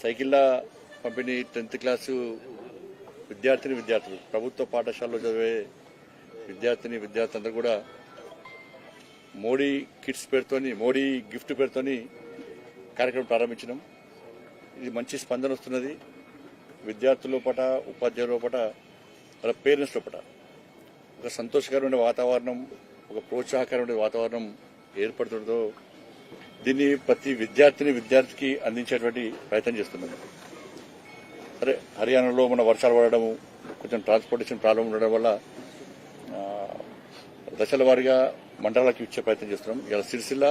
సైకిళ్ళ పంపిణీ tenth class విద్యార్థిని విద్యార్థులు. ప్రభుత్వ పాఠశాలలో చదివే విద్యార్థిని విద్యార్థులందరూ కూడా మోడీ కిట్స్ పేరుతోని మోడీ గిఫ్ట్ పేరుతోని కార్యక్రమం ప్రారంభించినాం. ఇది మంచి స్పందన వస్తున్నది. విద్యార్థుల లోపట ఉపాధ్యాయుల లోపట వాళ్ళ పేరెంట్స్ లోపల ఒక సంతోషకరమైన వాతావరణం ఒక ప్రోత్సాహకరమైన వాతావరణం ఏర్పడుతుండదో దీన్ని ప్రతి విద్యార్థిని విద్యార్థికి అందించేటువంటి ప్రయత్నం చేస్తున్నాం. సరే హర్యానాలో మన వర్షాలు పడడము కొంచెం ట్రాన్స్పోర్టేషన్ ప్రాబ్లం ఉండడం వల్ల దశల వారీగా మండలాలకు ఇచ్చే ప్రయత్నం చేస్తున్నాం. ఇలా సిరిసిల్ల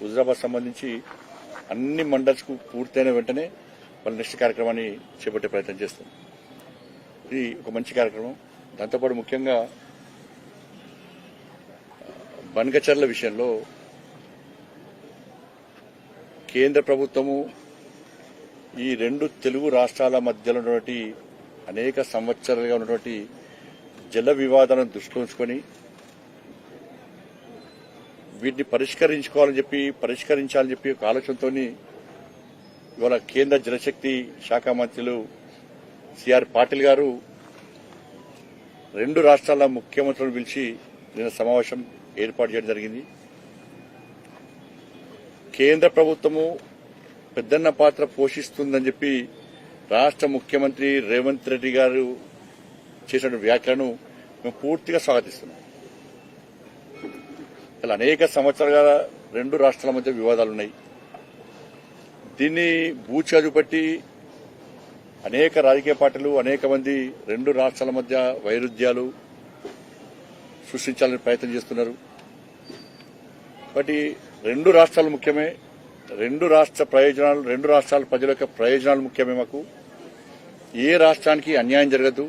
హుజరాబాద్ సంబంధించి అన్ని మండల్స్కు పూర్తయిన వెంటనే వాళ్ళ నెక్స్ట్ కార్యక్రమాన్ని చేపట్టే ప్రయత్నం చేస్తాం ఇది ఒక మంచి కార్యక్రమం. దాంతోపాటు ముఖ్యంగా బనకచర్ల విషయంలో కేంద్ర ప్రభుత్వము ఈ రెండు తెలుగు రాష్ట్రాల మధ్యలో ఉన్నటువంటి అనేక సంవత్సరాలుగా ఉన్నటువంటి జల వివాదాలను దృష్టిలో ఉంచుకొని వీటిని పరిష్కరించుకోవాలని చెప్పి పరిష్కరించాలని చెప్పి ఒక ఆలోచనతో ఇవాళ కేంద్ర జలశక్తి శాఖ మంత్రులు సిఆర్ పాటిల్ గారు రెండు రాష్ట్రాల ముఖ్యమంత్రులను పిలిచి నిన్న సమావేశం ఏర్పాటు చేయడం జరిగింది. కేంద్ర ప్రభుత్వము పెద్దన్న పాత్ర పోషిస్తుందని చెప్పి రాష్ట్ర ముఖ్యమంత్రి రేవంత్ రెడ్డి గారు చేసిన వ్యాఖ్యలను మేము పూర్తిగా స్వాగతిస్తున్నాం. ఇలా అనేక సంవత్సరాలుగా రెండు రాష్ట్రాల మధ్య వివాదాలు ఉన్నాయి. దీన్ని బూచిగా చూపెట్టి అనేక రాజకీయ పార్టీలు అనేక మంది రెండు రాష్ట్రాల మధ్య వైరుధ్యాలు సృష్టించాలని ప్రయత్నం చేస్తున్నారు. బట్టి రెండు రాష్ట్రాలు ముఖ్యమే రెండు రాష్ట్ర ప్రయోజనాలు రెండు రాష్ట్రాల ప్రజల యొక్క ప్రయోజనాలు ముఖ్యమే మాకు. ఏ రాష్ట్రానికి అన్యాయం జరగదు.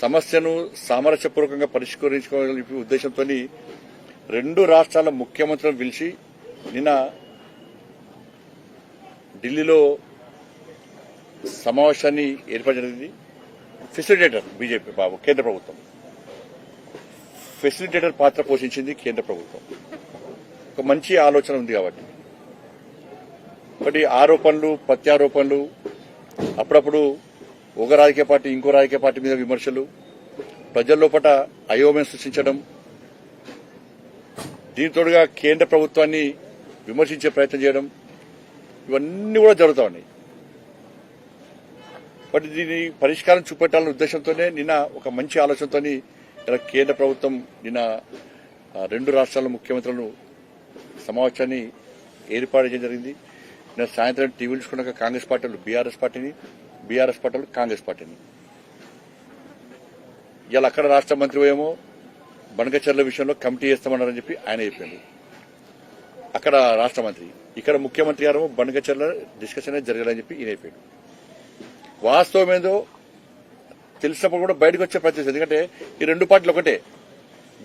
సమస్యను సామరస్యపూర్వకంగా పరిష్కరించుకోవాలని ఉద్దేశంతో రెండు రాష్ట్రాల ముఖ్యమంత్రులను పిలిచి నిన్న ఢిల్లీలో సమావేశాన్ని ఏర్పాటు జరిగింది. ఫెసిలిటేటర్ బీజేపీ బాబు కేంద్ర ప్రభుత్వం. ఫెసిలిటేటర్ పాత్ర పోషించింది కేంద్ర ప్రభుత్వం. ఒక మంచి ఆలోచన ఉంది కాబట్టి. ఒకటి ఆరోపణలు ప్రత్యారోపణలు అప్పుడప్పుడు ఒక రాజకీయ పార్టీ ఇంకో రాజకీయ పార్టీ మీద విమర్శలు ప్రజల్లో పట అయోమయం సృష్టించడం దీనితోడుగా కేంద్ర ప్రభుత్వాన్ని విమర్శించే ప్రయత్నం చేయడం ఇవన్నీ కూడా జరుగుతూ ఉన్నాయి. బట్ దీని పరిష్కారం చూపెట్టాలనే ఉద్దేశంతోనే నిన్న ఒక మంచి ఆలోచనతోని కేంద్ర ప్రభుత్వం నిన్న రెండు రాష్ట్రాల ముఖ్యమంత్రులను సమావేశాన్ని ఏర్పాటు చేయడం జరిగింది. నిన్న సాయంత్రం టీవీలు చూసుకున్నాక కాంగ్రెస్ పార్టీలు బీఆర్ఎస్ పార్టీని బీఆర్ఎస్ పార్టీలు కాంగ్రెస్ పార్టీని. ఇలా అక్కడ రాష్ట్ర మంత్రి ఏమో బనకచర్ల విషయంలో కమిటీ చేస్తామన్నారని చెప్పి ఆయన చెప్పిండు అక్కడ రాష్ట్ర మంత్రి ఇక్కడ ముఖ్యమంత్రి గారు బనకచర్ల డిస్కషన్ అనేది జరగాలని చెప్పి ఈయన అయిపోయాడు వాస్తవం ఏదో తెలిసినప్పుడు కూడా బయటకు వచ్చే ప్రయత్నం ఎందుకంటే ఈ రెండు పార్టీలు ఒకటే.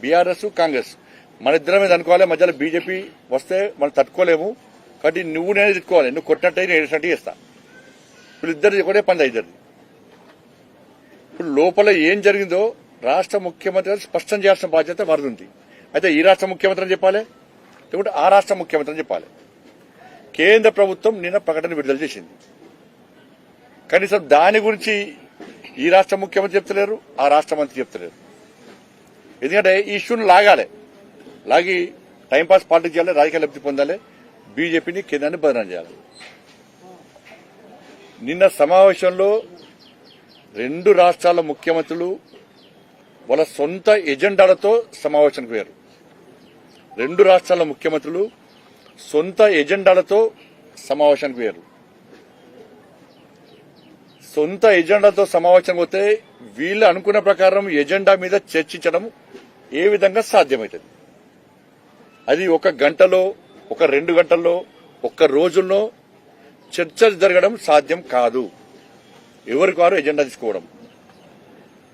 బీఆర్ఎస్ కాంగ్రెస్. మన ఇద్దరం మీద అనుకోవాలి మధ్యలో బీజేపీ వస్తే మనం తట్టుకోలేము. కాబట్టి నువ్వు నేను తిట్టుకోవాలి. నువ్వు కొట్టినట్టు నేను ఏడినట్టు చేస్తా. ఇప్పుడు ఒకటే పని ఇద్దరిది ఇప్పుడు లోపల ఏం జరిగిందో రాష్ట్ర ముఖ్యమంత్రి స్పష్టం చేయాల్సిన బాధ్యత వారిది ఉంది. అయితే ఈ రాష్ట్ర ముఖ్యమంత్రి అని చెప్పాలి లేకుంటే ఆ రాష్ట్ర ముఖ్యమంత్రి అని చెప్పాలి. కేంద్ర ప్రభుత్వం నిన్న ప్రకటన విడుదల చేసింది. కనీసం దాని గురించి ఈ రాష్ట్ర ముఖ్యమంత్రి చెప్తలేరు ఆ రాష్ట్ర మంత్రి చెప్తలేరు. ఎందుకంటే ఈ ఇష్యూని లాగాలి. లాగి టైంపాస్ పాలిటిక్స్ చేయాలి రాజకీయ లబ్ధి పొందాలి బీజేపీని కేంద్రాన్ని బదనాం చేయాలి. నిన్న సమావేశంలో రెండు రాష్ట్రాల ముఖ్యమంత్రులు వాళ్ళ సొంత ఎజెండాలతో సమావేశానికి పోయారు. రెండు రాష్ట్రాల ముఖ్యమంత్రులు సొంత ఎజెండాలతో సమావేశానికి పోయారు. సొంత ఎజెండాతో సమావేశం పోతే వీళ్ళు అనుకున్న ప్రకారం ఎజెండా మీద చర్చించడం ఏ విధంగా సాధ్యమవుతుంది అది ఒక గంటలో ఒక రెండు గంటల్లో ఒక్క రోజుల్లో చర్చలు జరగడం సాధ్యం కాదు. ఎవరికి వారు ఎజెండా తీసుకోవడం?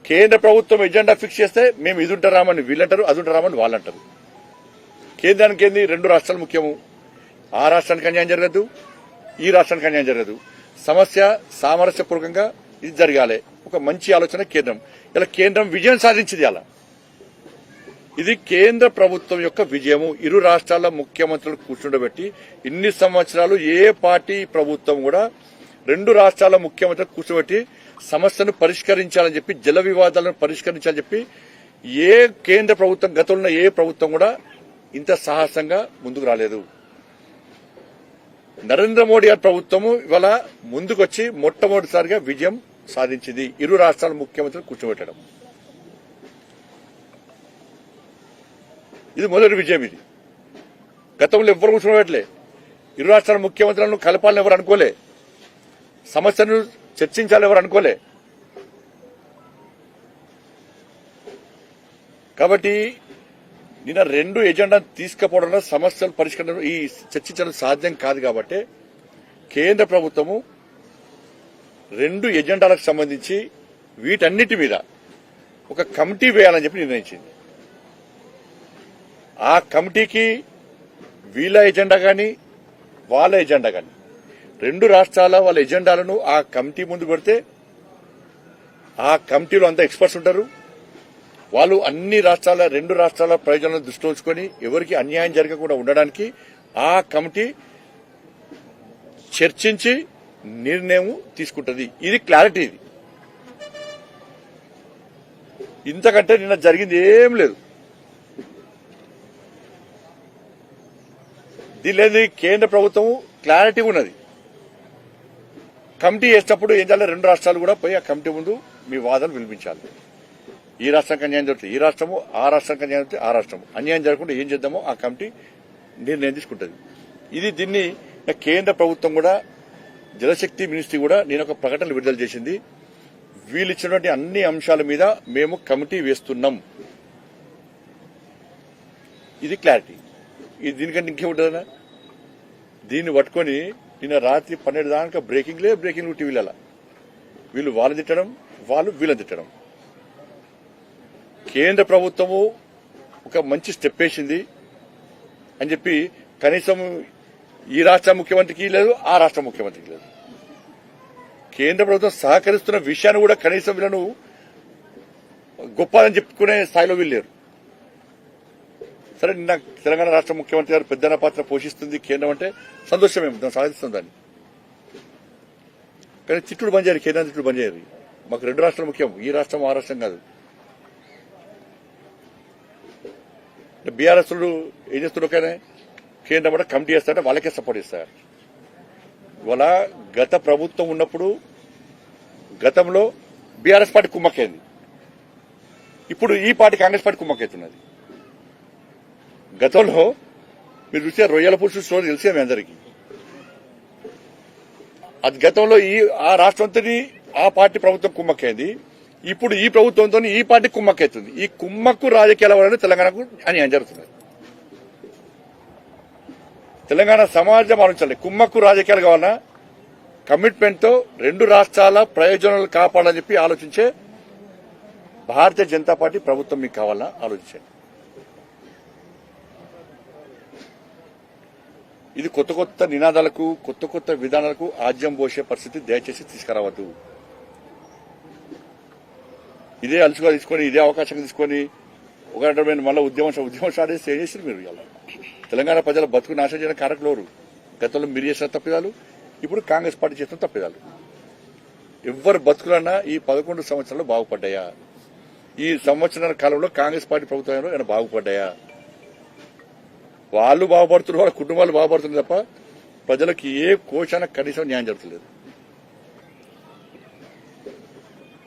కేంద్ర ప్రభుత్వం ఎజెండా ఫిక్స్ చేస్తే మేము ఇది ఉంటారామని వీళ్ళంటారు అది ఉంటారామని వాళ్ళంటారు. కేంద్రానికి ఏంది? రెండు రాష్ట్రాలు ముఖ్యము. ఆ రాష్ట్రానికి అన్యాయం జరగదు ఈ రాష్ట్రానికి అన్యాయం జరగదు. సమస్య సామరస్యపూర్వకంగా ఇది జరగాలి. ఒక మంచి ఆలోచన కేంద్రం. ఇలా కేంద్రం విజయం సాధించింది అలా. ఇది కేంద్ర ప్రభుత్వం యొక్క విజయము. ఇరు రాష్ట్రాల ముఖ్యమంత్రులు కూర్చుండబెట్టి ఇన్ని సంవత్సరాలు ఏ పార్టీ ప్రభుత్వం కూడా రెండు రాష్ట్రాల ముఖ్యమంత్రులు కూర్చోబెట్టి సమస్యను పరిష్కరించాలని చెప్పి జల వివాదాలను పరిష్కరించాలని చెప్పి ఏ కేంద్ర ప్రభుత్వం గతంలో ఏ ప్రభుత్వం కూడా ఇంత సాహసంగా ముందుకు రాలేదు. నరేంద్ర మోడీ ప్రభుత్వము ఇవాళ ముందుకొచ్చి మొట్టమొదటిసారిగా విజయం సాధించింది. ఇరు రాష్ట్రాల ముఖ్యమంత్రులు కూర్చోబెట్టడం. ఇది మొదటి విజయం ఇది. గతంలో ఎవ్వరు కూర్చోబెట్టలే. ఇరు రాష్ట్రాల ముఖ్యమంత్రులను కలపాలని ఎవరు అనుకోలే. సమస్యను చర్చించాలి ఎవరు అనుకోలే. కాబట్టి నిన్న రెండు ఎజెండా తీసుకుపోవడంలో సమస్యలు పరిష్కరించడం ఈ చర్చించడం సాధ్యం కాదు కాబట్టి కేంద్ర ప్రభుత్వము రెండు ఎజెండాలకు సంబంధించి వీటన్నిటి మీద ఒక కమిటీ వేయాలని చెప్పి నిర్ణయించింది. ఆ కమిటీకి వీళ్ళ ఎజెండా కానీ వాళ్ళ ఎజెండా కానీ రెండు రాష్ట్రాల వాళ్ళ ఎజెండాలను ఆ కమిటీ ముందు పెడితే ఆ కమిటీలో అంతా ఎక్స్పర్ట్స్ ఉంటారు. వాళ్ళు అన్ని రాష్ట్రాల రెండు రాష్ట్రాల ప్రయోజనాలను దృష్టిలో ఉంచుకొని ఎవరికి అన్యాయం జరగకుండా ఉండడానికి ఆ కమిటీ చర్చించి నిర్ణయం తీసుకుంటుంది. ఇది క్లారిటీ ఇది. ఇంతకంటే నిన్న జరిగింది ఏం లేదు. దీనిలేదు కేంద్ర ప్రభుత్వం క్లారిటీ ఉన్నది. కమిటీ వేసినప్పుడు ఏం చేయాలి? రెండు రాష్ట్రాలు కూడా పోయి ఆ కమిటీ ముందు మీ వాదనలు వినిపించాలి. ఈ రాష్ట్రానికి అన్యాయం జరుగుతుంది. ఈ రాష్ట్రము ఆ రాష్ట్రానికి అన్యాయం జరుగుతుంది ఆ రాష్ట్రము. అన్యాయం జరగకుండా ఏం చేద్దామో ఆ కమిటీ నిర్ణయం తీసుకుంటుంది. ఇది దీన్ని కేంద్ర ప్రభుత్వం కూడా జలశక్తి మినిస్ట్రీ కూడా నేను ఒక ప్రకటన విడుదల చేసింది. వీళ్ళు ఇచ్చినటువంటి అన్ని అంశాల మీద మేము కమిటీ వేస్తున్నాం. ఇది క్లారిటీ. ఇది దీనికంటే ఇంకేముంటుందన్నా దీన్ని పట్టుకొని నిన్న రాత్రి పన్నెండు దాకా బ్రేకింగ్లే బ్రేకింగ్ టీవీలలో. వీళ్ళు వాళ్ళని తిట్టడం వాళ్ళు వీళ్ళని తిట్టడం. కేంద్ర ప్రభుత్వము ఒక మంచి స్టెప్ వేసింది అని చెప్పి కనీసం ఈ రాష్ట్ర ముఖ్యమంత్రికి లేదు ఆ రాష్ట్ర ముఖ్యమంత్రికి లేదు. కేంద్ర ప్రభుత్వం సహకరిస్తున్న విషయాన్ని కూడా కనీసం వీళ్ళను గొప్పదని చెప్పుకునే స్థాయిలో వీళ్ళేరు సరే నిన్న తెలంగాణ రాష్ట్ర ముఖ్యమంత్రి గారు పెద్దన పాత్ర పోషిస్తుంది కేంద్రం అంటే సంతోషమే దాన్ని సాధిస్తుంది దాన్ని. కానీ చిట్టుడు బంద్ కేంద్రం చిట్టుడు బంద్ మాకు రెండు రాష్ట్రాలు ముఖ్యం ఈ రాష్ట్రం ఆ రాష్ట్రం కాదు. బీఆర్ఎస్ ఏం చేస్తున్నారు కానీ కేంద్రం కూడా కమిటీ చేస్తారంటే వాళ్ళకే సపోర్ట్ ఇస్తారు ఇవాళ గత ప్రభుత్వం ఉన్నప్పుడు గతంలో బీఆర్ఎస్ పార్టీ కుమ్మక్కైంది. ఇప్పుడు ఈ పార్టీ కాంగ్రెస్ పార్టీ కుమ్మక్కైతున్నది. గతంలో మీరు చూసే రొయ్యల పురుషుల స్టోరీ తెలిసే మీ అందరికీ. అది గతంలో ఈ ఆ రాష్ట్రంతో ఆ పార్టీ ప్రభుత్వం కుమ్మక్కైంది. ఇప్పుడు ఈ ప్రభుత్వంతో ఈ పార్టీ కుమ్మక్కైతుంది. ఈ కుమ్మక్కు రాజకీయాల వలన తెలంగాణకు అని జరుగుతుంది. తెలంగాణ సమాజం ఆలోచించాలి. కుమ్మక్కు రాజకీయాలు కావాలన్నా కమిట్మెంట్తో రెండు రాష్ట్రాల ప్రయోజనాలు కాపాడాలని చెప్పి ఆలోచించే భారతీయ జనతా పార్టీ ప్రభుత్వం మీకు కావాలన్నా ఆలోచించండి. ఇది కొత్త కొత్త నినాదాలకు కొత్త కొత్త విధానాలకు ఆజ్యం పోసే పరిస్థితి దయచేసి తీసుకురావద్దు. ఇదే అలుసుగా తీసుకొని ఇదే అవకాశంగా తీసుకొని ఒక రకమైన మళ్ళీ ఉద్యమం ఉద్యమం స్టార్ట్ చేస్తే ఏం చేస్తారు మీరు ఇవాళ? తెలంగాణ ప్రజల బతుకు నాశనం చేయడం కారకులు గతంలో మీరు చేసిన తప్పిదాలు ఇప్పుడు కాంగ్రెస్ పార్టీ చేసిన తప్పిదాలు. ఎవ్వరు బతుకులన్నా ఈ పదకొండు సంవత్సరాలు బాగుపడ్డాయా? ఈ సంవత్సరాల కాలంలో కాంగ్రెస్ పార్టీ ప్రభుత్వంలో ఆయన బాగుపడ్డాయా? వాళ్ళు బాగుపడుతున్నారు వాళ్ళ కుటుంబాలు బాగుపడుతున్నారు తప్ప ప్రజలకు ఏ కోశాన కనీసం న్యాయం జరుగుతలేదు.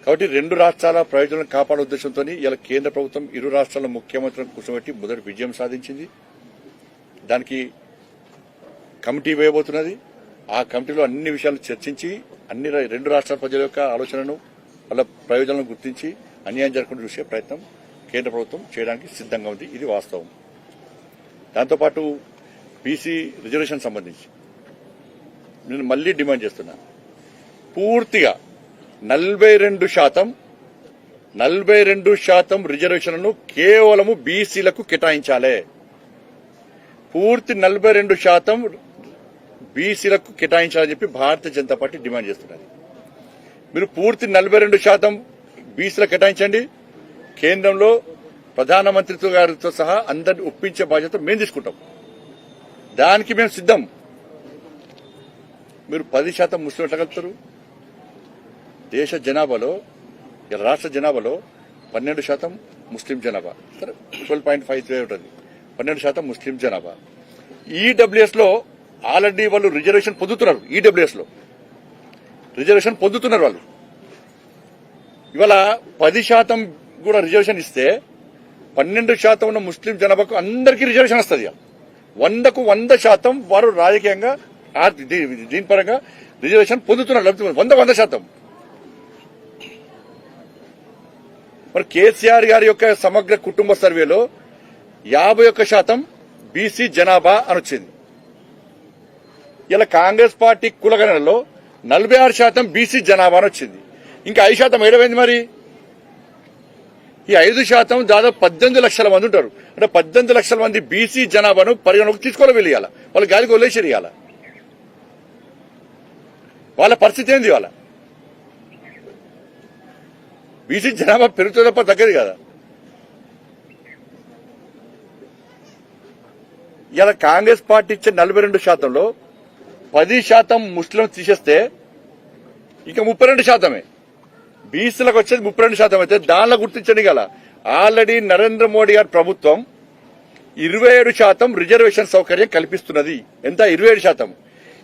కాబట్టి రెండు రాష్ట్రాల ప్రయోజనాలను కాపాడే ఉద్దేశంతో ఇలా కేంద్ర ప్రభుత్వం ఇరు రాష్ట్రాల ముఖ్యమంత్రులను కూర్చోబెట్టి మొదటి విజయం సాధించింది. దానికి కమిటీ వేయబోతున్నది. ఆ కమిటీలో అన్ని విషయాలు చర్చించి అన్ని రెండు రాష్ట్రాల ప్రజల యొక్క ఆలోచనను వాళ్ళ ప్రయోజనాలను గుర్తించి అన్యాయం జరగకుండా చూసే ప్రయత్నం కేంద్ర ప్రభుత్వం చేయడానికి సిద్ధంగా ఉంది. ఇది వాస్తవం. దాంతోపాటు బీసీ రిజర్వేషన్ సంబంధించి నేను మళ్ళీ డిమాండ్ చేస్తున్నా. పూర్తిగా నలభై రెండు శాతం నలభై రెండు శాతం రిజర్వేషన్లను కేవలము బీసీలకు కేటాయించాలి. పూర్తి నలభై రెండు శాతం బీసీలకు కేటాయించాలని చెప్పి భారతీయ జనతా పార్టీ డిమాండ్ చేస్తున్నది. మీరు పూర్తి నలభై రెండు శాతం బీసీలకు కేటాయించండి. కేంద్రంలో ప్రధానమంత్రితో గారితో సహా అందరిని ఒప్పించే బాధ్యత మేము తీసుకుంటాం. దానికి మేము సిద్ధం. మీరు పది శాతం ముస్లిం ఎట్లా కలుపుతారు. దేశ జనాభాలో రాష్ట్ర జనాభాలో పన్నెండు శాతం ముస్లిం జనాభా. సరే ట్వెల్వ్ పాయింట్ ఫైవ్ త్రీ ఉంటుంది. పన్నెండు శాతం ముస్లిం జనాభా. ఈడబ్ల్యూఎస్లో ఆల్రెడీ వాళ్ళు రిజర్వేషన్ పొందుతున్నారు ఈడబ్ల్యూఎస్లో రిజర్వేషన్ పొందుతున్నారు వాళ్ళు. ఇవాళ పది శాతం కూడా రిజర్వేషన్ ఇస్తే పన్నెండు శాతం ఉన్న ముస్లిం జనాభాకు అందరికీ రిజర్వేషన్ వస్తుంది ఇక. వందకు వంద శాతం వారు రాజకీయంగా దీని పరంగా రిజర్వేషన్ పొందుతున్నారు. లబ్ధి వంద వంద శాతం. మరి కేసీఆర్ గారి యొక్క సమగ్ర కుటుంబ సర్వేలో యాభై ఒక్క శాతం బీసీ జనాభా అని వచ్చింది. ఇలా కాంగ్రెస్ పార్టీ కులగణనలో నలభై ఆరు శాతం బీసీ జనాభా అని వచ్చింది. ఇంకా ఐదు శాతం ఏడమైంది మరి? ఈ ఐదు శాతం దాదాపు పద్దెనిమిది లక్షల మంది ఉంటారు. అంటే పద్దెనిమిది లక్షల మంది బీసీ జనాభాను పరిగణలోకి తీసుకోవాలి వెళ్ళియాల వాళ్ళు గాలికి వదిలేసి వాళ్ళ పరిస్థితి ఏంది వాళ్ళ బీసీ జనాభా పెరుగుతుంది తప్ప తగ్గదు కదా? ఇలా కాంగ్రెస్ పార్టీ ఇచ్చే నలభై రెండు శాతంలో పది శాతం ముస్లిం తీసేస్తే ఇక ముప్పై రెండు శాతమే. బీసీలకు వచ్చేది ముప్పై రెండు శాతం అయితే దానిలో గుర్తించండి గల ఆల్రెడీ నరేంద్ర మోడీ గారి ప్రభుత్వం ఇరవై ఏడు శాతం రిజర్వేషన్ సౌకర్యం కల్పిస్తున్నది. ఎంత? ఇరవై ఏడు శాతం.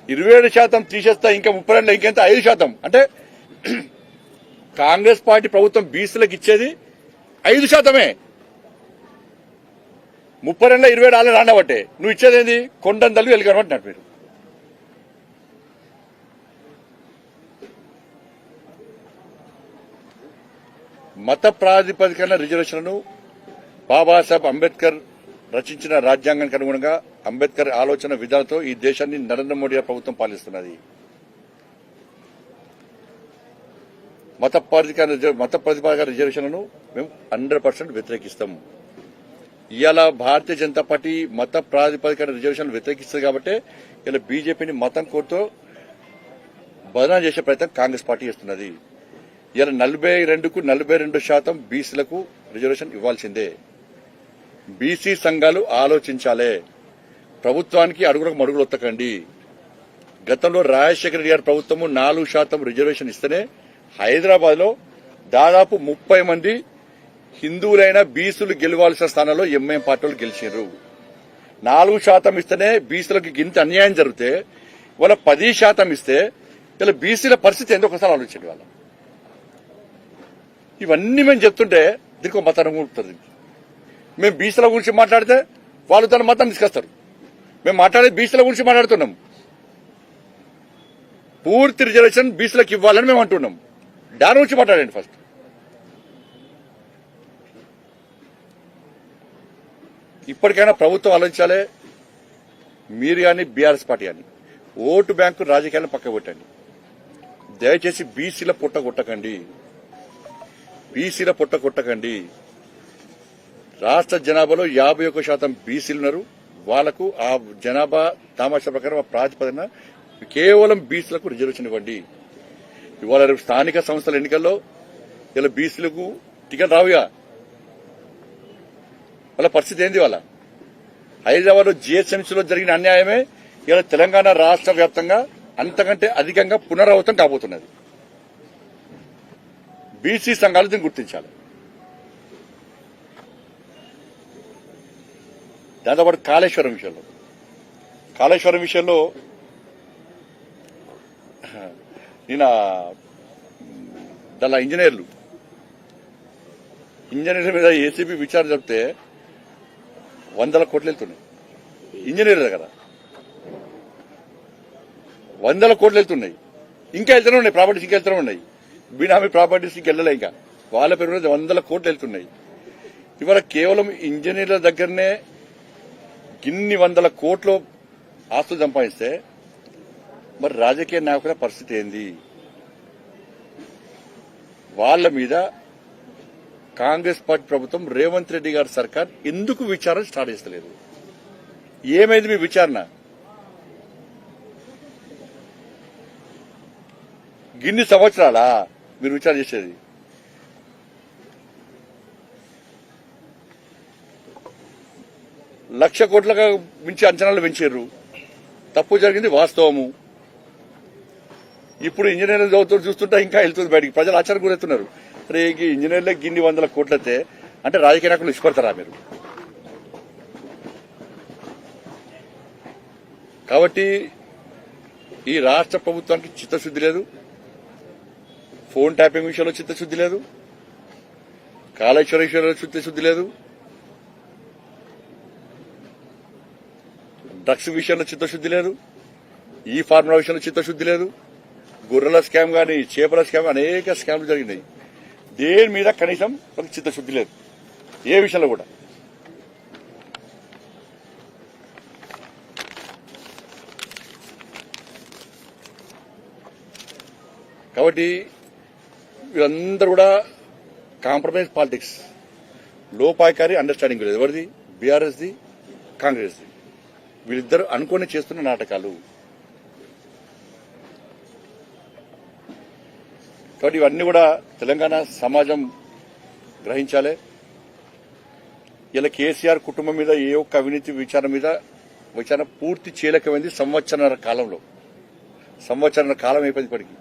ఇరవై ఏడు శాతం తీసేస్తే ఇంకా ముప్పై రెండు ఇంకెంత? ఐదు శాతం. అంటే కాంగ్రెస్ పార్టీ ప్రభుత్వం బీసీలకు ఇచ్చేది ఐదు శాతమే. ముప్పై రెండు ఇరవై ఏడు రానబట్టే నువ్వు ఇచ్చేదేంది కొండని తల్లి వెలుగనబట్టినట్టు మీరు మత ప్రాతిపదికన రిజర్వేషన్లను బాబాసాహెబ్ అంబేద్కర్ రచించిన రాజ్యాంగానికి అనుగుణంగా అంబేద్కర్ ఆలోచన విధానంతో ఈ దేశాన్ని నరేంద్ర మోడీ ప్రభుత్వం పాలిస్తున్నది. మత ప్రాతిపదిక మత ప్రతిపాదక రిజర్వేషన్లను మేము హండ్రెడ్ పర్సెంట్ వ్యతిరేకిస్తాం. ఇవాళ భారతీయ జనతా పార్టీ మత ప్రాతిపదిక రిజర్వేషన్ వ్యతిరేకిస్తుంది కాబట్టి ఇలా బీజేపీని మతం కోరుతో బదనాలు చేసే ప్రయత్నం కాంగ్రెస్ పార్టీ చేస్తున్నది. ఇలా నలభై రెండుకు నలభై రెండు శాతం బీసీలకు రిజర్వేషన్ ఇవ్వాల్సిందే. బీసీ సంఘాలు ఆలోచించాలే. ప్రభుత్వానికి అడుగులకు మడుగులు ఒత్తకండి. గతంలో రాజశేఖర రెడ్డి గారి ప్రభుత్వము నాలుగు శాతం రిజర్వేషన్ ఇస్తేనే హైదరాబాద్లో దాదాపు ముప్పై మంది హిందువులైన బీసీలు గెలవాల్సిన స్థానంలో ఎంఐఎం పార్టీలు గెలిచారు నాలుగు శాతం ఇస్తేనే బీసీలకు ఇంత అన్యాయం జరిగితే ఇవాళ పది శాతం ఇస్తే ఇలా బీసీల పరిస్థితి ఏందో ఒకసారి ఆలోచించండి వాళ్ళ ఇవన్నీ మేము చెప్తుంటే దీనికి ఒక మతాన్ని ఉంటుంది మేము బీసీల గురించి మాట్లాడితే వాళ్ళు తన మతాన్ని తీసుకొస్తారు. మేము మాట్లాడేది బీసీల గురించి మాట్లాడుతున్నాం. పూర్తి రిజర్వేషన్ బీసీలకు ఇవ్వాలని మేము అంటున్నాం. డాన్ నుంచి మాట్లాడండి ఫస్ట్ ఇప్పటికైనా ప్రభుత్వం ఆలోచించాలి మీరు కానీ బీఆర్ఎస్ పార్టీ కానీ. ఓటు బ్యాంకు రాజకీయాలను పక్క పెట్టండి. దయచేసి బీసీల పుట్ట కొట్టకండి. బీసీల పుట్ట కొట్టకండి. రాష్ట్ర జనాభాలో యాభై ఒక్క శాతం బీసీలు ఉన్నారు. వాళ్ళకు ఆ జనాభా తామాషా ప్రకారం ఆ ప్రాతిపదన కేవలం బీసీలకు రిజర్వేషన్ ఇవ్వండి. ఇవాళ రేపు స్థానిక సంస్థల ఎన్నికల్లో ఇలా బీసీలకు టికెట్ రావుగా. వాళ్ళ పరిస్థితి ఏంది వాళ్ళ హైదరాబాద్లో జిహెచ్ఎంసీలో జరిగిన అన్యాయమే ఇలా తెలంగాణ రాష్ట్ర వ్యాప్తంగా అంతకంటే అధికంగా పునరావృతం కాబోతున్నది. బీసీ సంఘాలు దీన్ని గుర్తించాలి. దాంతోపాటు కాళేశ్వరం విషయంలో. కాళేశ్వరం విషయంలో నిన్న దాని ఇంజనీర్లు. ఇంజనీర్ల మీద ఏసీబీ విచారణ చెప్తే వందల కోట్లు వెళ్తున్నాయి. ఇంజనీర్ దగ్గర వందల కోట్లు వెళ్తున్నాయి. ఇంకా వెళ్తూనే ఉన్నాయి ప్రాపర్టీస్ ఇంకా వెళ్తూనే ఉన్నాయి. బినామీ ప్రాపర్టీస్ ఇంకా వెళ్ళలే ఇంకా. వాళ్ళ పేరు మీద వందల కోట్లు వెళ్తున్నాయి. ఇవాళ కేవలం ఇంజనీర్ల దగ్గరనే గిన్ని వందల కోట్లు ఆస్తులు సంపాదిస్తే మరి రాజకీయ నాయకుల పరిస్థితి ఏంది? వాళ్ళ మీద కాంగ్రెస్ పార్టీ ప్రభుత్వం రేవంత్ రెడ్డి గారి సర్కార్ ఎందుకు విచారణ స్టార్ట్ చేస్తలేదు? ఏమైంది మీ విచారణ? గిన్ని సంవత్సరాలా మీరు విచారణ చేసేది? లక్ష కోట్లకు మించి అంచనాలు పెంచారు. తప్పు జరిగింది వాస్తవము. ఇప్పుడు ఇంజనీర్లు చదువుతూ చూస్తుంటే ఇంకా వెళ్తుంది బయటికి. ప్రజలు ఆచారం గురెత్తున్నారు అరే ఈ ఇంజనీర్లకు గిన్ని వందల కోట్లతే అంటే రాజకీయ నాయకులు ఇష్టపడతారా మీరు? కాబట్టి ఈ రాష్ట్ర ప్రభుత్వానికి చిత్తశుద్ధి లేదు. ఫోన్ ట్యాపింగ్ విషయంలో చిత్తశుద్ధి లేదు. కాళేశ్వర విషయంలో చిత్తశుద్ధి లేదు. డ్రగ్స్ విషయంలో చిత్తశుద్ధి లేదు. ఈ ఫార్ములా విషయంలో చిత్తశుద్ధి లేదు. గొర్రెల స్కామ్ కానీ చేపల స్కామ్ అనేక స్కామ్లు జరిగినాయి. దేని మీద కనీసం ఒక చిత్తశుద్ధి లేదు. ఏ విషయంలో కూడా. కాబట్టి వీళ్ళందరూ కూడా కాంప్రమైజ్ పాలిటిక్స్. లోపాయకారి అండర్స్టాండింగ్ లేదు. ఎవరిది? బీఆర్ఎస్ది కాంగ్రెస్ది. వీళ్ళిద్దరు అనుకొని చేస్తున్న నాటకాలు. కాబట్టి ఇవన్నీ కూడా తెలంగాణ సమాజం గ్రహించాలి. ఇలా కేసీఆర్ కుటుంబం మీద ఏ ఒక్క అవినీతి విచారణ మీద విచారణ పూర్తి చేయలేకపోయింది సంవత్సరాల కాలంలో. సంవత్సరాల కాలం అయిపోయింది ఇప్పటికి.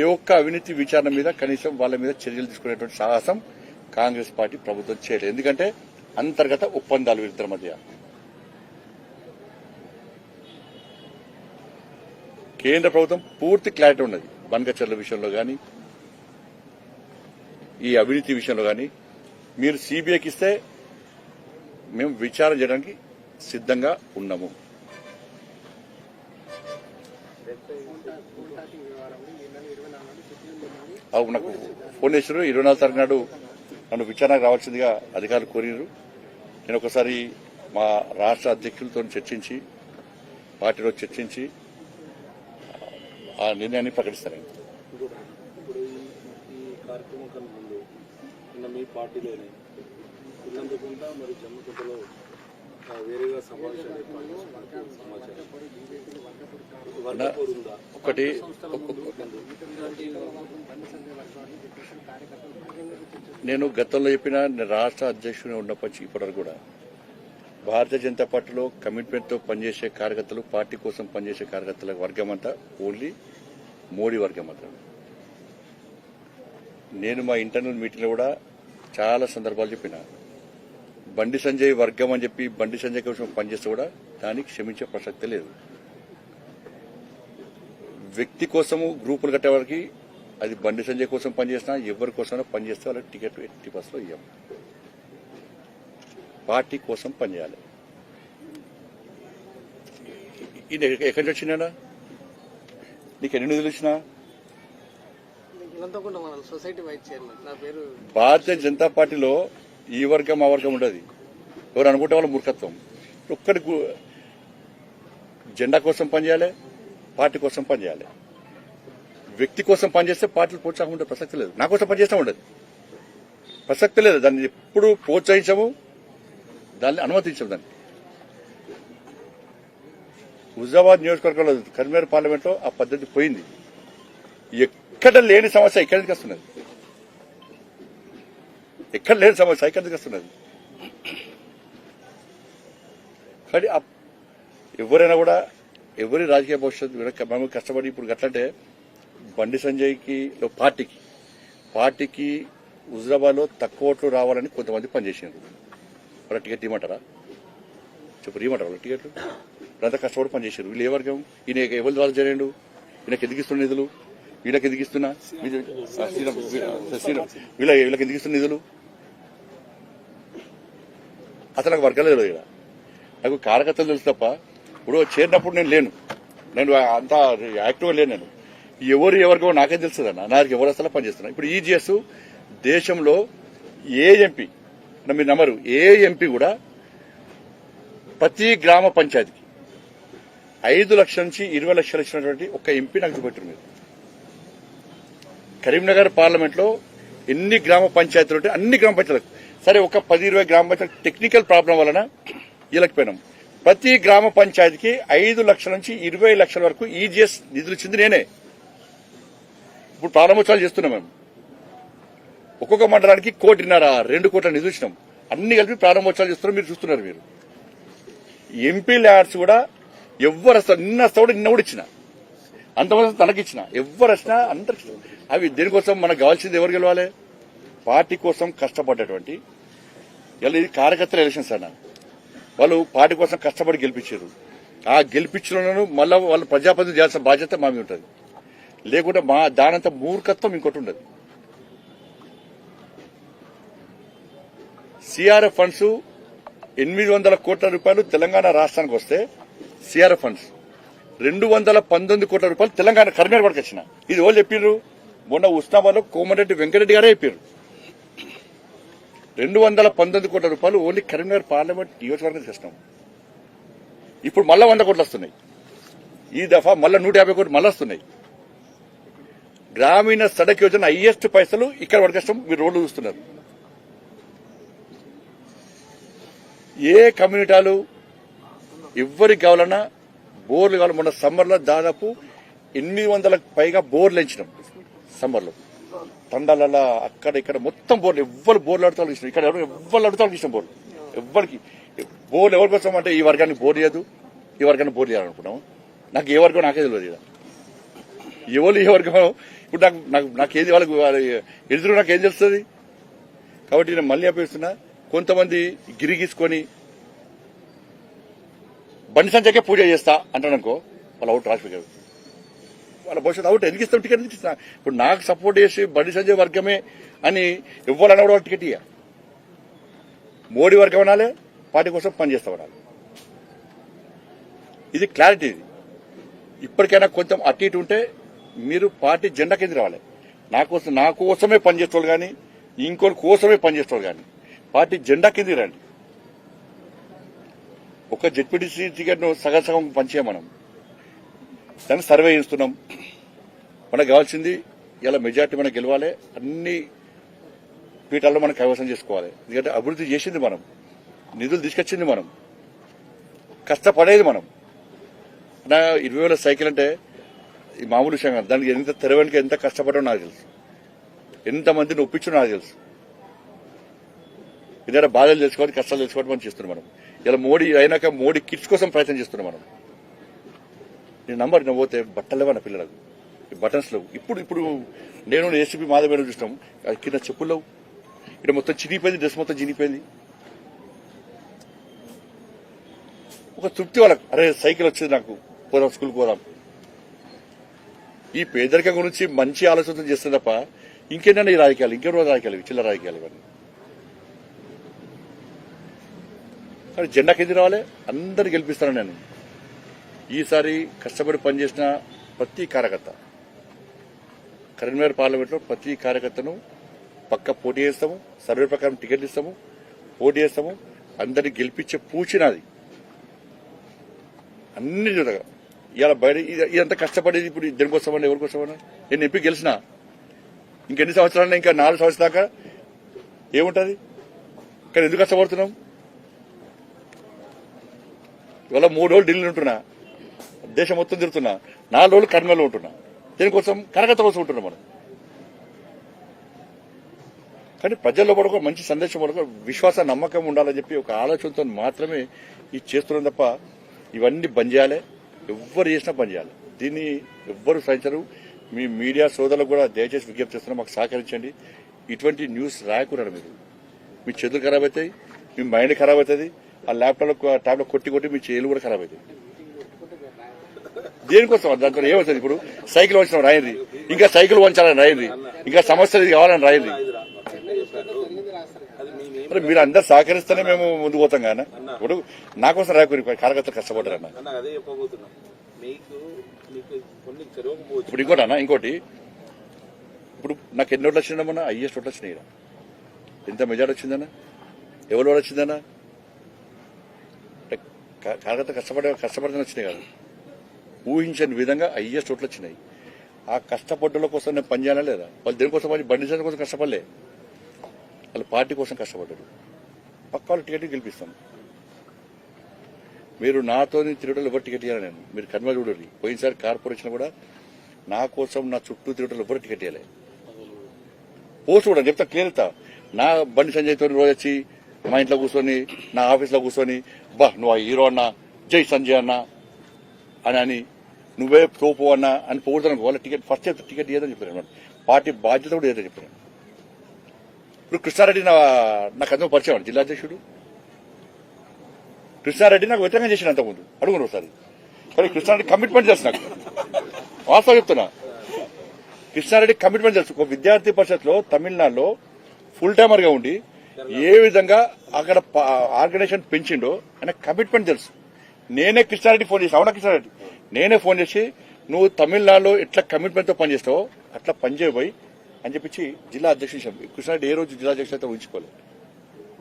ఏ ఒక్క అవినీతి విచారణ మీద కనీసం వాళ్ళ మీద చర్యలు తీసుకునేటువంటి సాహసం కాంగ్రెస్ పార్టీ ప్రభుత్వం చేయలేదు. ఎందుకంటే అంతర్గత ఒప్పందాలు వీరిద్దరి మధ్య. కేంద్ర ప్రభుత్వం పూర్తి క్లారిటీ ఉన్నది. బనకచర్ల విషయంలో కానీ ఈ అవినీతి విషయంలో కానీ మీరు సిబిఐకి ఇస్తే మేము విచారణ చేయడానికి సిద్ధంగా ఉన్నాము. అవు నాకు ఫోన్ చేశారు ఇరవై నాలుగు తారీఖు నాడు నన్ను విచారణకు రావాల్సిందిగా అధికారులు కోరినారు నేను ఒకసారి మా రాష్ట్ర అధ్యక్షులతో చర్చించి పార్టీలో చర్చించి ఆ నిర్ణయాన్ని ప్రకటిస్తాను ఇప్పుడు ఈ- కార్యక్రమం కన్నా ముందు నిన్న మీ పార్టీలోనే ఇల్లందుకుంటా మరి జమ్మికుంటలో వేరేగా సమాచారం. ఒకటి నేను గతంలో చెప్పిన రాష్ట్ర అధ్యక్షుని ఉన్నప్పటి ఇప్పటివరకు కూడా భారతీయ జనతా పార్టీలో కమిట్మెంట్తో పనిచేసే కార్యకర్తలు పార్టీ కోసం పనిచేసే కార్యకర్తల వర్గం అంతా ఓన్లీ మోడీ వర్గం మాత్రమే. నేను మా ఇంటర్నల్ మీటింగ్లో కూడా చాలా సందర్భాలు చెప్పిన. బండి సంజయ్ వర్గం అని చెప్పి బండి సంజయ్ కోసం పనిచేస్తే కూడా దానికి క్షమించే ప్రసక్తి లేదు. వ్యక్తి కోసము గ్రూపులు కట్టేవారికి అది బండి సంజయ్ కోసం పనిచేసినా ఎవరి కోసమైనా పనిచేస్తే వాళ్ళకి టికెట్ ఎట్టి బస్సులో ఇవ్వం పార్టీ కోసం పనిచేయాలి. ఇది ఎక్కడి నుంచి వచ్చినా నీకు ఎన్ని నిధులు ఇచ్చినా? ఇలంతకుండా మన సొసైటీ వైస్ చైర్మన్ నా పేరు భారతీయ జనతా పార్టీలో ఈ వర్గం ఆ వర్గం ఉండదు. ఎవరు అనుకుంటే వాళ్ళ మూర్ఖత్వం. ఒక్కడి జెండా కోసం పనిచేయాలి పార్టీ కోసం పనిచేయాలి. వ్యక్తి కోసం పనిచేస్తే పార్టీలు ప్రోత్సాహం ఉండే ప్రసక్తి లేదు. నా కోసం పనిచేస్తూ ఉండదు. ప్రసక్తి లేదు. దాన్ని ఎప్పుడు ప్రోత్సహించము దాన్ని అనుమతించము దాన్ని హుజాబాద్ నియోజకవర్గంలో కరీంనగర్ పార్లమెంట్లో ఆ పద్ధతి పోయింది. ఎక్కడ లేని సమస్య ఇక్కడి వస్తున్నది. ఎక్కడ లేని సమస్య ఇక్కడి వస్తున్నది. కానీ ఎవరైనా కూడా ఎవరి రాజకీయ భవిష్యత్తు కూడా మనం కష్టపడి ఇప్పుడు గట్లంటే బండి సంజయ్కి పార్టీకి. పార్టీకి హుజరాబాద్లో తక్కువ ఓట్లు రావాలని కొంతమంది పనిచేసినారు. వాళ్ళ టికెట్ ఇవ్వమంటారా చెప్పు ఇవ్వమంటారు వాళ్ళ టికెట్లు? వీళ్ళంతా కష్టపడి పనిచేశారు వీళ్ళు ఏ వర్గం? ఈయన ఎవరి ద్వారా చేయండు ఈయనకి ఎందుకు ఇస్తున్న నిధులు? వీళ్ళకి ఎందుకు ఇస్తున్నా? వీళ్ళ- వీళ్ళ- వీళ్ళకి ఎందుకు ఇస్తున్న నిధులు? అసలు నాకు వర్గాలు తెలియదు ఇక్కడ. నాకు కార్యకర్తలు తెలుసు తప్ప ఇప్పుడు చేరినప్పుడు నేను లేను. నేను అంత యాక్టివ్గా లేను నేను. ఎవరు ఎవరికో నాకేం తెలుస్తుంది అన్న. నాకు ఎవరు అసలు పనిచేస్తున్నా ఇప్పుడు ఈజీఎస్ దేశంలో ఏ ఎంపీ మీరు నమ్మరు. ఏ ఎంపీ కూడా ప్రతి గ్రామ పంచాయతీకి ఐదు లక్షల నుంచి ఇరవై లక్షలు ఇచ్చినటువంటి ఒక ఎంపీ నాకు చూపెట్టరు మీరు. కరీంనగర్ పార్లమెంట్లో ఎన్ని గ్రామ పంచాయతీలు ఉంటే అన్ని గ్రామ పంచాయతీలకు. సరే ఒక పది ఇరవై గ్రామ పంచాయతీ టెక్నికల్ ప్రాబ్లం వలన ఇవ్వలేకపోయినాం ప్రతి గ్రామ పంచాయతీకి ఐదు లక్షల నుంచి ఇరవై లక్షల వరకు ఈజీఎస్ నిధులు ఇచ్చింది నేనే. ఇప్పుడు ప్రారంభోత్సవాలు చేస్తున్నాం మేము. ఒక్కొక్క మండలానికి కోటిన్నర రెండు కోట్ల నిధులు ఇచ్చినాం. అన్ని కలిపి ప్రారంభోత్సవాలు చేస్తున్నారు మీరు చూస్తున్నారు మీరు. ఎంపీ ల్యాడ్స్ కూడా ఎవ్వరు వస్తారు నిన్న వస్తా కూడా నిన్న కూడా ఇచ్చిన. అంతమంది తనకి ఇచ్చిన ఎవరు వచ్చినా అందరికి అవి దేనికోసం మనకు కావాల్సింది ఎవరు గెలవాలి? పార్టీ కోసం కష్టపడ్డటువంటి ఇలా ఇది కార్యకర్తల ఎలక్షన్స్ అన్న. వాళ్ళు పార్టీ కోసం కష్టపడి గెలిపించారు. ఆ గెలిపించిన మళ్ళా వాళ్ళు ప్రజాప్రతినిధి చేయాల్సిన బాధ్యత మా మీద ఉంటుంది. లేకుంటే మా దానంత మూర్ఖత్వం ఇంకోటి ఉండదు. సిఆర్ఎఫ్ ఫండ్స్ ఎనిమిది వందల కోట్ల రూపాయలు తెలంగాణ రాష్ట్రానికి వస్తే సిఆర్ఎఫ్ ఫండ్స్ రెండు వందల పంతొమ్మిది కోట్ల రూపాయలు తెలంగాణ కరీంనగర్ వరకు వచ్చిన ఇది వాళ్ళు చెప్పారు మొన్న ఉస్నాబాద్లో కోమరెడ్డి వెంకటరెడ్డి గారే చెప్పారు రెండు వందల పంతొమ్మిది కోట్ల రూపాయలు ఓన్లీ కరీంనగర్ పార్లమెంట్ నియోజకవర్గం చేసినాం ఇప్పుడు మళ్ళా వంద కోట్లు వస్తున్నాయి. ఈ దఫా మళ్ళా నూట యాభై కోట్లు మళ్ళీ వస్తున్నాయి. గ్రామీణ సడక్ యోజన హైయెస్ట్ పైసలు ఇక్కడ వరకు మీరు రోడ్లు చూస్తున్నారు. ఏ కమ్యూనిటాలు ఎవరికి కావాలన్నా బోర్లు కావాలి. మొన్న సమ్మర్లో దాదాపు ఎనిమిది వందలకు పైగా బోర్లు ఎంచినాం సమ్మర్లో. తండాలలో అక్కడ ఇక్కడ మొత్తం బోర్లు ఎవ్వరు బోర్లు అడుగుతారు ఇష్టం ఇక్కడ ఎవరు ఎవ్వరు అడుగుతారు ఇష్టం బోర్లు. ఎవ్వరికి బోర్లు ఎవరి కోసం అంటే ఈ వర్గానికి బోర్ లేదు. ఈ వర్గానికి బోర్ చేయాలనుకున్నాము నాకు ఏ వర్గం నాకే తెలియదు ఇలా ఎవరు ఏ వర్గం? ఇప్పుడు నాకు నాకు నాకేది వాళ్ళకి ఎదురు నాకు ఏం తెలుస్తుంది? కాబట్టి నేను మళ్ళీ అప్పగిస్తున్నా కొంతమంది గిరిగీసుకొని బండి సంచకే పూజ చేస్తా అంటాననుకో వాళ్ళు అవుట్ రాసిపోయారు వాళ్ళ భవిష్యత్తు అవుట్ ఎందుకు ఇస్తాం? టికెట్ ఎందుకు ఇప్పుడు నాకు సపోర్ట్ చేసి బండి సంజయ్ వర్గమే అని ఇవ్వాలన్నా కూడా టికెట్ ఇయ్య. మోడీ వర్గం అనాలి పార్టీ కోసం పనిచేస్తా ఉండాలి. ఇది క్లారిటీ ఇది. ఇప్పటికైనా కొంచెం అటు ఇటు ఉంటే మీరు పార్టీ జెండా కింద రావాలి. నా కోసం నా కోసమే పనిచేసేవాళ్ళు కానీ ఇంకోటి కోసమే పనిచేసేవాళ్ళు కానీ పార్టీ జెండా కింది రండి. ఒక జెడ్పీటీసీ టికెట్ను సగం సగం పంచే మనం. దాన్ని సర్వే చేస్తున్నాం. మనకు కావాల్సింది ఇలా మెజార్టీ మనం గెలవాలి. అన్ని పీఠాల్లో మనం కైవసం చేసుకోవాలి. ఎందుకంటే అభివృద్ధి చేసింది మనం. నిధులు తీసుకొచ్చింది మనం. కష్టపడేది మనం. నా ఇరవై వేల సైకిల్ అంటే ఈ మామూలు విషయం కాదు. దానికి ఎంత తెరవడానికి ఎంత కష్టపడో నాకు తెలుసు. ఎంతమందిని ఒప్పించో నాకు తెలుసు. ఇదే బాధలు తెలుసుకోవాలి కష్టాలు తెలుసుకోవడం మనం చేస్తున్నాం మనం. ఇలా మోడీ అయినాక మోడీ కిట్స్ కోసం ప్రయత్నం చేస్తున్నాం మనం. నేను నంబర్ నేను పోతే బట్టలు నా పిల్లలకు? బటన్స్ లేవు. ఇప్పుడు ఇప్పుడు నేను ఏసీపీ మాధవ చూసినాం. కింద చెప్పులు లేవు. ఇక్కడ మొత్తం చిరిగిపోయింది డ్రెస్ మొత్తం చిరిగిపోయింది ఒక తృప్తి వాళ్ళకి. అరే సైకిల్ వచ్చింది నాకు. పోదాం స్కూల్కి పోదాం. ఈ పేదరికం గురించి మంచి ఆలోచన చేస్తే తప్ప ఇంకేనా ఈ రాజకీయాలు ఇంకెవరో రాజకీయాలు? చిల్లర రాజకీయాలు ఇవన్నీ. కానీ జెండా కింద రావాలి అందరు గెలిపిస్తాను నేను. ఈసారి కష్టపడి పనిచేసిన ప్రతి కార్యకర్త కరీంనగర్ పార్లమెంట్లో ప్రతి కార్యకర్తను పక్క పోటీ చేస్తాము సర్వే ప్రకారం టికెట్లు ఇస్తాము పోటీ చేస్తాము అందరిని గెలిపించే పూచినది అన్ని చూడగా ఇవాళ బయట ఇదంతా కష్టపడేది ఇప్పుడు దేనికోసమని ఎవరికోసమని నేను ఎంపీ గెలిచిన. ఇంకెన్ని సంవత్సరాలు ఇంకా నాలుగు సంవత్సరాల దాకా ఏముంటుంది? కానీ ఎందుకు కష్టపడుతున్నాం? ఇవాళ మూడు రోజులు ఢిల్లీలో ఉంటున్నా. దేశం మొత్తం తిరుగుతున్నా. నాలుగు రోజులు కర్మలో ఉంటున్నా. దీనికోసం కరగత కోసం ఉంటున్నాం మనం. కానీ ప్రజల్లో కూడా ఒక మంచి సందేశం కూడా విశ్వాస నమ్మకం ఉండాలని చెప్పి ఒక ఆలోచనతో మాత్రమే ఇది చేస్తున్నాం తప్ప ఇవన్నీ బంద్ చేయాలి. ఎవ్వరు చేసినా బంద్ చేయాలి. దీన్ని ఎవ్వరు సహించరు. మీ మీడియా సోదరులకు కూడా దయచేసి విజ్ఞప్తి చేస్తున్నాం మాకు సహకరించండి. ఇటువంటి న్యూస్ రాయకున్నారు మీరు. మీ చేతులు ఖరాబ్ అవుతాయి మీ మైండ్ ఖరాబ్ అవుతుంది. ఆ ల్యాప్టాప్ టాబ్లెట్ కొట్టి కొట్టి మీ చేతులు కూడా ఖరాబ్ అవుతాయి దేనికోసం? దాంతో ఏమవుతుంది ఇప్పుడు? సైకిల్ వంచడం రాయండి. ఇంకా సైకిల్ వంచాలని రాయండి. ఇంకా సమస్య ఇది కావాలని రాయండి. మరి మీరు అందరు సహకరిస్తేనే మేము ముందుకు పోతాం కానీ ఇప్పుడు నా కోసం రాయకూరి కార్యకర్తలు కష్టపడ్డారు అన్న. అన్న అదే చెప్పబోతున్నా. మీకు మీకు కొన్ని తెలియకపోవచ్చు ఇప్పుడు ఇంకోటి అన్న ఇంకోటి. ఇప్పుడు నాకు ఎన్ని ఓట్లు వచ్చిందమ్మా హైయెస్ట్ ఓట్లు వచ్చినాయి. ఎంత మెజార్టీ వచ్చిందన్న ఎవరు ఓట్లు వచ్చిందన్న కా- కార్యకర్త కష్టపడే కష్టపడితే వచ్చినాయి కాదు. ఊహించని విధంగా హైయెస్ట్ ఓట్లు వచ్చినాయి. ఆ కష్టపడ్డల కోసం నేను పనిచేయాలా లేదా? వాళ్ళు దేనికోసం పని బండి కోసం కష్టపడలే. వాళ్ళు పార్టీ కోసం కష్టపడ్డారు. పక్క వాళ్ళు టికెట్ గెలిపిస్తాం. మీరు నాతో తిరగడం ఎవరు టికెట్ ఇవ్వాలి నేను? మీరు కర్మ చూడండి. పోయినసారి కార్పొరేషన్ కూడా నా కోసం నా చుట్టూ తిరగడం ఎవరు టికెట్ ఇవ్వలే పోస్ట్ కూడా చెప్తా క్లియర్ నా బండి సంజయ్తో రోజు వచ్చి మా ఇంట్లో కూర్చొని నా ఆఫీస్లో కూర్చొని బా నువ్వు ఆ హీరో అన్నా జై సంజయ్ అన్నా అని అని నువ్వే తోపు అన్నా అని పోగొడతాను వాళ్ళ టికెట్ ఫస్ట్ టికెట్ ఏదని చెప్పాను పార్టీ బాధ్యత కూడా ఏదని చెప్పాను ఇప్పుడు కృష్ణారెడ్డి నా నాకు అందరూ పరిచయం అండి జిల్లా అధ్యక్షుడు. కృష్ణారెడ్డి నాకు వ్యతిరేకంగా చేసిన అంతకుముందు. అడుగును ఒకసారి. కానీ కృష్ణారెడ్డి కమిట్మెంట్ తెలుసు నాకు. వాస్తవం చెప్తున్నా. కృష్ణారెడ్డి కమిట్మెంట్ తెలుసు. ఒక విద్యార్థి పరిషత్లో తమిళనాడులో ఫుల్ టైమర్గా ఉండి ఏ విధంగా అక్కడ ఆర్గనైజేషన్ పెంచిండో అనే కమిట్మెంట్ తెలుసు. నేనే కృష్ణారెడ్డి ఫోన్ చేసి అవునా కృష్ణారెడ్డి? నేనే ఫోన్ చేసి నువ్వు తమిళనాడులో ఎట్లా కమిట్మెంట్తో పనిచేస్తావో అట్లా పనిచేయబోయి అని చెప్పించి జిల్లా అధ్యక్షుడు కృష్ణారెడ్డి ఏ రోజు జిల్లా అధ్యక్షుడు అయితే ఉంచుకోలేదు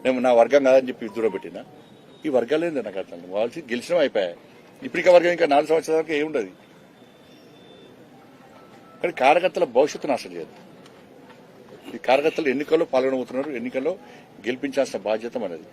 నేను నా వర్గం కాదని చెప్పి దూరం పెట్టినా. ఈ వర్గాలు ఏంది నాకు అర్థం కాదు. వాళ్ళకి గెలిచినా అయిపోయాయి. ఇప్పటికే వర్గం ఇంకా నాలుగు సంవత్సరాల వరకు ఏముండదు. కానీ కార్యకర్తల భవిష్యత్తు నాశనం చేయదు ఈ కార్యకర్తలు ఎన్నికల్లో పాల్గొనబోతున్నారు. ఎన్నికల్లో గెలిపించాల్సిన బాధ్యత మనది.